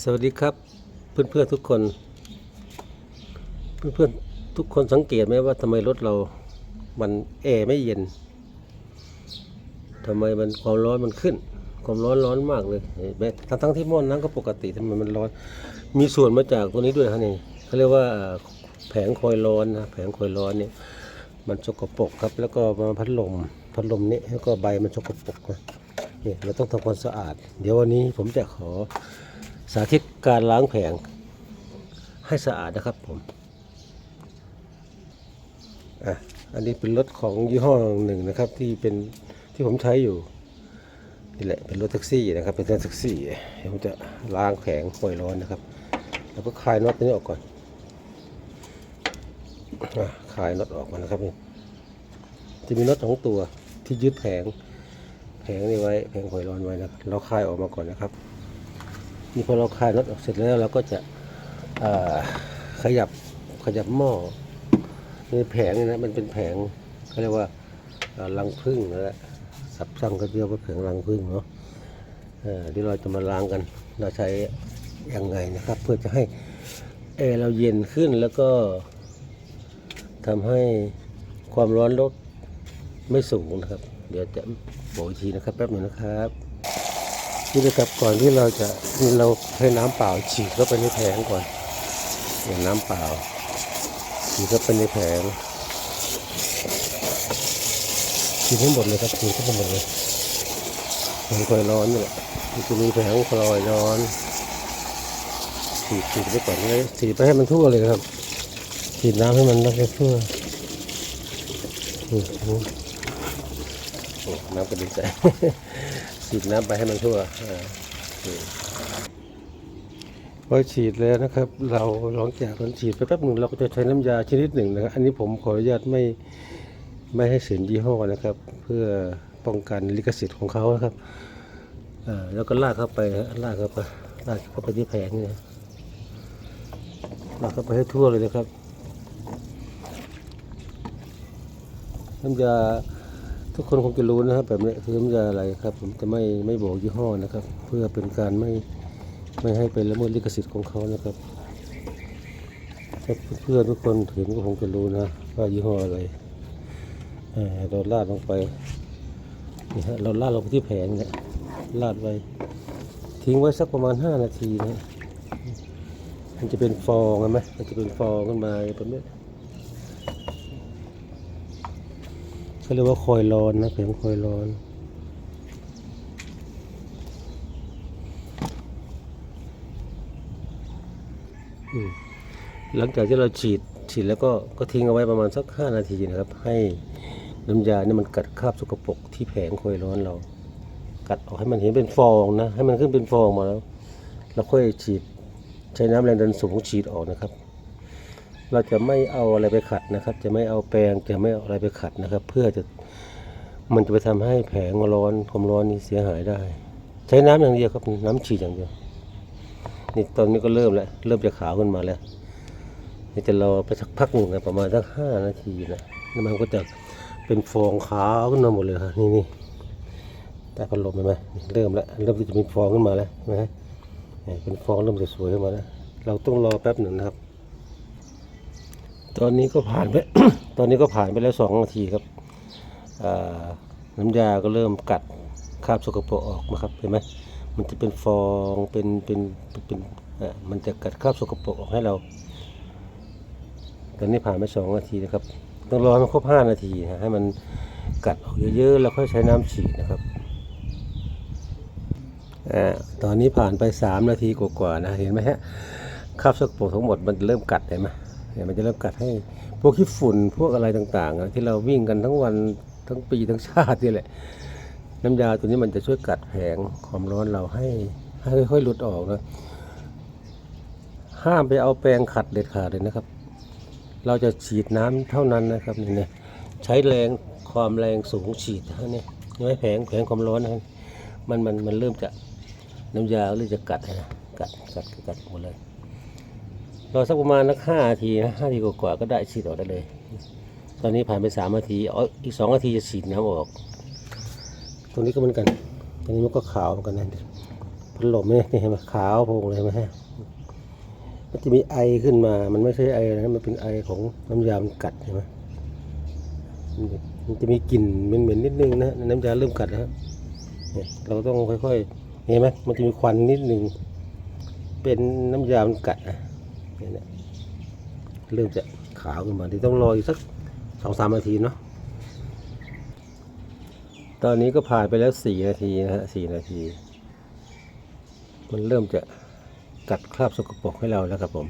สวัสดีครับเพื่อนๆทุกคน เพื่อนๆทุกคนสังเกตไหมว่าทำไมรถเรา มันแอร์ไม่เย็นทำไมมันความร้อนมันขึ้น ความร้อนร้อนมากเลยทั้งทั้งๆที่หม้อนน้ำก็ปกติทำไมมันร้อน มีส่วนมาจากตัวนี้ด้วยครับนี่เขาเรียกว่าแผงคอยร้อนนะแผงคอยร้อนเนี่ยมันสกปรกครับ แล้วก็มาพัดลมพัดลมนี่แล้วก็ใบมันสกปรกนะนี่เราต้องทำความสะอาด เดี๋ยววันนี้ผมจะขอ สาธิตการล้างแผงให้สะอาดนะครับผมอะอันนี้เป็นรถของยี่ห้อหนึ่งนะครับ ที่เป็นที่ผมใช้อยู่นี่แหละเป็นรถแท็กซี่นะครับเป็นรถแท็กซี่เดี๋ยวผมจะล้างแผงคอยร้อนนะครับ แล้วก็คลายน็อตตัวนี้ออกก่อนอคลายน็อตออกก่อนนะครับนี่จะมีน็อตสองตัวที่ยึดแผงแผงนี้ไว้แผงคอยร้อนไว้นะครับเราคลายออกมาก่อนนะครับ นี่พอเราคลายน็อตออกเสร็จแล้วเราก็จะขยับขยับหม้อในแผงนี่นะมันเป็นแผงเขาเรียกว่ารังผึ้งนั่ะสับสั่งก็เรียกว่าแผงรังผึ้งเนาะเดี๋ยวเราจะมาล้างกัน เราใช้ยังไงนะครับ เพื่อจะให้แอร์เราเย็นขึ้นแล้วก็ทำให้ความร้อนลดไม่สูงนะครับ เดี๋ยวจะบอกอีกทีนะครับแป๊บหนึ่งนะครับ นี่นะครับก่อนที่เราจะนี่เราให้น้ำเปล่าฉีดเข้าไปในแผงก่อนเนี่ยน้ำเปล่าฉีดเข้าไปในแผงฉีดให้หมดเลยครับฉีดให้หมดเลยแผงคอยร้อนนี่แหละมันจะมีแผงคลอยร้อนฉีดฉีดไปก่อนเลยฉีดไปให้มันทั่วเลยครับฉีดน้ำให้มันทั่วนี่นี่โอ้น้ำกระเด็นใส ฉีดน้ำไปให้มันทั่วพอฉีดแล้วนะครับ เราหลังจากเราฉีดไปแป๊บหนึ่งเราก็จะใช้น้ำยาชนิดหนึ่งนะครับ อันนี้ผมขออนุญาตไม่ไม่ให้เสียยี่ห้อนะครับ เพื่อป้องกันลิขสิทธิ์ของเขานะครับอ่าแล้วก็ลากเข้าไปลากเข้าไปลากเข้าไปที่แผงนี่นะลากเข้าไปให้ทั่วเลยนะครับ น้ำยา ทุกคนคงจะรู้นะครับแบบนี้คือน้ำยาอะไรครับ ผมจะไม่ไม่บอกยี่ห้อนะครับ เพื่อเป็นการไม่ไม่ให้ไปละเมิดลิขสิทธิ์ของเขานะครับถ้าเพื่อนทุกคนเห็นก็คงจะรู้นะว่ายี่ห้ออะไรเอ่อเราลาดลงไปนี่ฮะเราลาดลงไปที่แผงเนี่ยลาดไว้ทิ้งไว้สักประมาณ 5 นาทีนะมันจะเป็นฟองใช่ไหมมันจะเป็นฟองขึ้นมาแบบนี้ เขาเรียกว่าคอยร้อนนะแผงคอยร้อน หลังจากที่เราฉีดฉีดแล้วก็ก็ทิ้งเอาไว้ประมาณสักห้านาทีนะครับ ให้น้ำยาเนี่ยมันกัดคราบสกปรกที่แผงคอยร้อนเรา กัดออกให้มันเห็นเป็นฟองนะ ให้มันขึ้นเป็นฟองมาแล้วเราค่อยฉีดใช้น้ำแรงดันสูงฉีดออกนะครับ เราจะไม่เอาอะไรไปขัดนะครับ จะไม่เอาแปรงจะไม่เอาอะไรไปขัดนะครับ เพื่อจะมันจะไปทำให้แผงร้อนความร้อนนี้เสียหายได้ ใช้น้ำอย่างเดียวครับน้ำฉีดอย่างเดียวนี่ตอนนี้ก็เริ่มแล้วเริ่มจะขาวขึ้นมาแล้วนี่จะรอไปสักพักหนึ่งนะประมาณสักห้านาทีนะแล้วมันก็จะเป็นฟองขาวขึ้นมาหมดเลยครับนี่นี่แต่พัดลมเห็นไหมเริ่มแล้วเริ่มที่จะเป็นฟองขึ้นมาแล้วเห็นไหมเป็นฟองเริ่มจะสวยขึ้นมาแล้วเราต้องรอแป๊บหนึ่งนะครับ ตอนนี้ก็ผ่านไป ตอนนี้ก็ผ่านไปแล้วสองนาทีครับน้ำยาก็เริ่มกัดคราบสกปรกออกมาครับเห็นไหมมันจะเป็นฟองเป็นเป็นเป็นอ่ามันจะกัดคราบสกปรกออกให้เรา ตอนนี้ผ่านไปสองนาทีนะครับต้องรอมันครบห้านาทีนะให้มันกัดออกเยอะๆแล้วค่อยใช้น้ำฉีดนะครับอ่าตอนนี้ผ่านไปสามนาทีกว่าๆนะเห็นไหมฮะคราบสกปรกทั้งหมดมันเริ่มกัดเห็นไหม เนี่ยมันจะเริ่มกัดให้พวกขี้ฝุ่นพวกอะไรต่างๆ ที่เราวิ่งกันทั้งวันทั้งปีทั้งชาตินี่แหละ น้ำยาตัวนี้มันจะช่วยกัดแผงความร้อนเราให้ให้ค่อยๆหลุดออกนะห้ามไปเอาแปรงขัดเด็ดขาดเลยนะครับ เราจะฉีดน้ำเท่านั้นนะครับนี่เนี่ยใช้แรงความแรงสูงฉีดเท่านี้ไม่แผงแผงความร้อนนะมันมันมันเริ่มจะน้ำยาเริ่มจะกัดนะกัดกัดกัดหมดเลย รอสักประมาณนักห้านาทีนะห้านาทีกว่าๆก็ได้ฉีดออกได้เลย ตอนนี้ผ่านไปสามนาทีอ๋ออีกสองนาทีจะฉีดน้ำออก ตรงนี้ก็เหมือนกันตรงนี้มันก็ขาวเหมือนกันนะพัดลมเนี่ยเห็นไหมขาวโพลงเลยไหมฮะมันจะมีไอขึ้นมา มันไม่ใช่ไอนะมันเป็นไอของน้ำยามกัดใช่ไหมมันจะมีกลิ่นเหม็นๆนิดนึงนะน้ำยาเริ่มกัดนะครับเราต้องค่อยๆเห็นไหมมันจะมีควันนิดนึงเป็นน้ำยามันกัดนะ เนี่ยเริ่มจะขาวขึ้นมาที่ต้องรออีกสักสองสามนาทีเนาะตอนนี้ก็ผ่านไปแล้วสี่นาทีนะฮะสี่นาที มันเริ่มจะกัดคราบสกปรกให้เราแล้วครับผม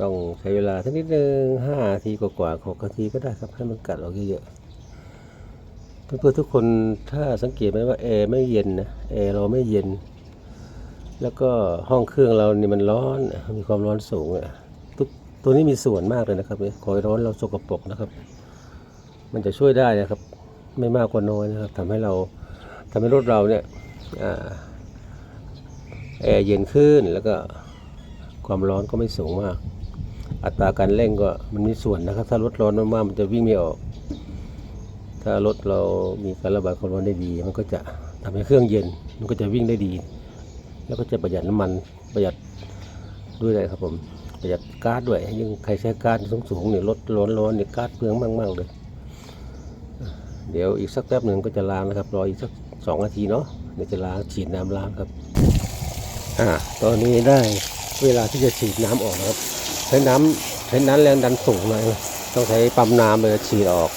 ต้องใช้เวลาสักนิดนึงห้านาทีกว่าๆหกนาทีก็ได้ครับให้มันกัดออกเยอะๆเพื่อนๆทุกคนถ้าสังเกตไหมว่าแอร์ไม่เย็นนะแอร์เราไม่เย็น แล้วก็ห้องเครื่องเรานี่มันร้อน มีความร้อนสูงอะทุกตัวนี้มีส่วนมากเลยนะครับคอยร้อนเราสกปรกนะครับ มันจะช่วยได้นะครับ ไม่มากกว่าน้อยนะครับทำให้เราทำให้รถเราเนี่ยอแอร์เย็นขึ้นแล้วก็ความร้อนก็ไม่สูงมาก อัตราการเร่งก็มันมีส่วนนะครับ ถ้ารถร้อนมากๆมันจะวิ่งไม่ออก ถ้ารถเรามีการระบายความร้อนได้ดี มันก็จะทำให้เครื่องเย็น มันก็จะวิ่งได้ดี แล้วก็จะประหยัดน้ำมันประหยัดด้วยเลยครับผมประหยัดก๊าซด้วยยิ่งใครใช้ก๊าซสูงๆเนี่ยรถร้อนๆเนี่ยก๊าซเปลืองมากๆเลย เดี๋ยวอีกสักแป๊บหนึ่งก็จะล้างนะครับรออีกสักสองนาทีเนาะเดี๋ยวจะล้างฉีดน้ำล้างครับอ่าตอนนี้ได้เวลาที่จะฉีดน้ำออกนะครับใช้น้ำใช้น้ำแรงดันสูงหน่อยต้องใช้ปั๊มน้ำเลยฉีดออก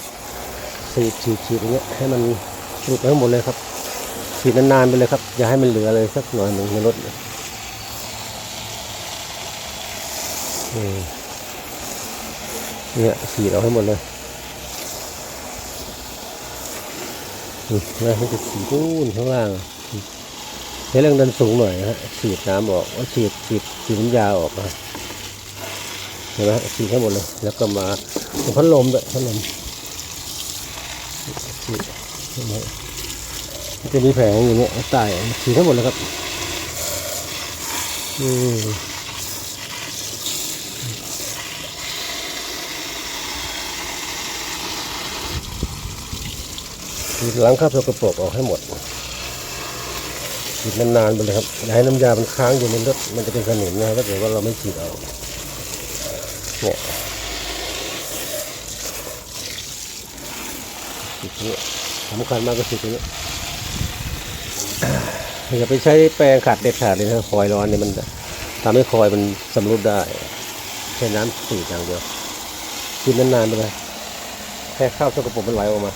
ฉีดฉีดฉีดอย่างเงี้ยให้มันหลุดไปหมดเลยครับ ฉีดนานๆไปเลยครับ อย่าให้มันเหลือเลยสักหน่อยหนึ่งในรถเนี่ยฉีดออกให้หมดเลยอืมแล้วมันจะฉีดนู่นข้างล่างใช้แรงดันสูงหน่อยนะฮะฉีดน้ำออกเอาฉีดฉีดฉีดน้ำยาออกนะเห็นไหมฉีดให้หมดเลย แล้วก็มาพัดลมด้วยพัดลมฉีดเห็นไหมมัน จะมีแผงอย่างเงี้ยใต้ฉีดให้หมดเลยครับอืมฉีดล้างคราบสกปรกออกให้หมดฉีดนานๆไปเลยครับอย่าให้น้ำยามันค้างอยู่ในรถมันจะเป็นสนิมนะครับถ้าเกิดว่าเราไม่ฉีดเอาเนี่ยฉีดตรงนี้สำคัญมากก็ฉีดตรงนี้ อย่าไปใช้แปรงขัดเด็ดขาดเลยนะคอยร้อนเนี่ยมันทำให้คอยมันสำรุดได้ใช้น้ำฉีดอย่างเดียวฉีดนานๆไปเลยแค่ข้าวสกปรกมันไหลออกมา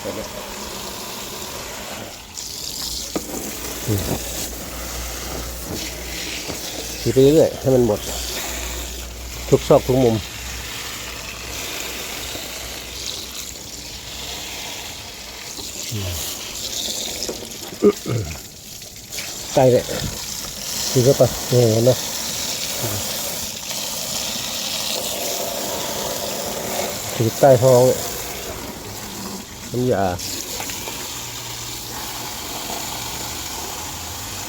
แบบนี้ฉีดไปเรื่อยๆให้มันหมด ทุกซอกทุกมุม ใกล้เลยฉีดเข้าไปนี่เห็นไหมฉีดใต้ท้องเนี่ยน้ำยา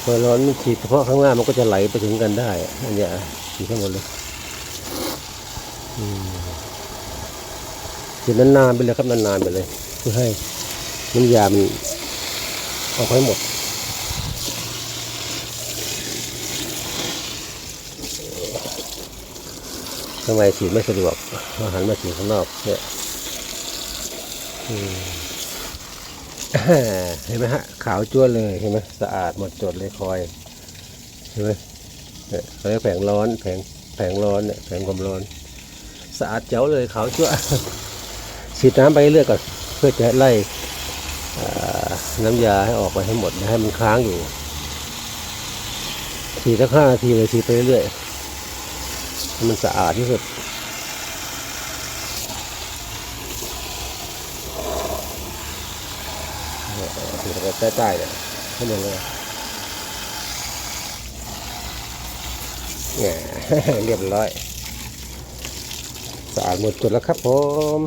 พอร้อนมันฉีดเฉพาะข้างหน้ามันก็จะไหลไปถึงกันได้อันนี้ฉีดทั้งหมดเลยอืมฉีดนานๆไปเลยครับนานๆไปเลยเพื่อให้น้ำยามัน ออกให้หมด ทำไมฉีดไม่สะดวกอาหันมาฉีดข้างนอกเนี่ยเห็นไหมฮะ ขาวจ้วนเลยเห็นไหมสะอาดหมดจดเลยคอยเห็นไหมเนี่ยเขาเรียกแผงร้อนแผงแผงร้อนเนี่ยแผงความร้อน สะอาดเจ๋วเลยขาวจ้วฉีดน้ำไปเรื่อยก่อนเพื่อจะไล่ น้ำยาให้ออกไปให้หมดอย่ให้มันค้างอยู่ฉีดสักห้านาทีเลยฉีดไปเรื่อยให้มันสะอาดที่สุดฉีดไปใต้ๆเนี่ยให้หมดเลยเนี่ยเรียบร้อย สะอาดหมดจุดแล้วครับผม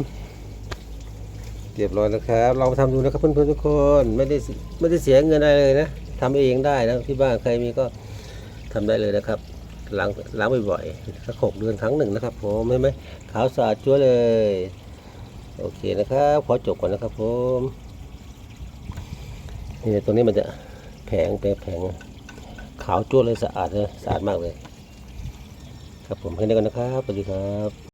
เรียบร้อยแล้วครับลองไปทำดูนะครับเพื่อนๆทุกคนไม่ได้ไม่ได้เสียเงินอะไรเลยนะทำเองได้นะที่บ้านใครมีก็ทำได้เลยนะครับล้างล้างบ่อยๆสักหกเดือนครั้งหนึ่งนะครับผมไม่ไหมขาวสะอาดจั๊วเลย โอเคนะครับขอจบก่อนนะครับผมนี่ตัวนี้มันจะแผงแปรแผงขาวจ้วเลยสะอาดเลยสะอาดมากเลย ครับผมแค่นี้ก่อนนะครับสวัสดีครับ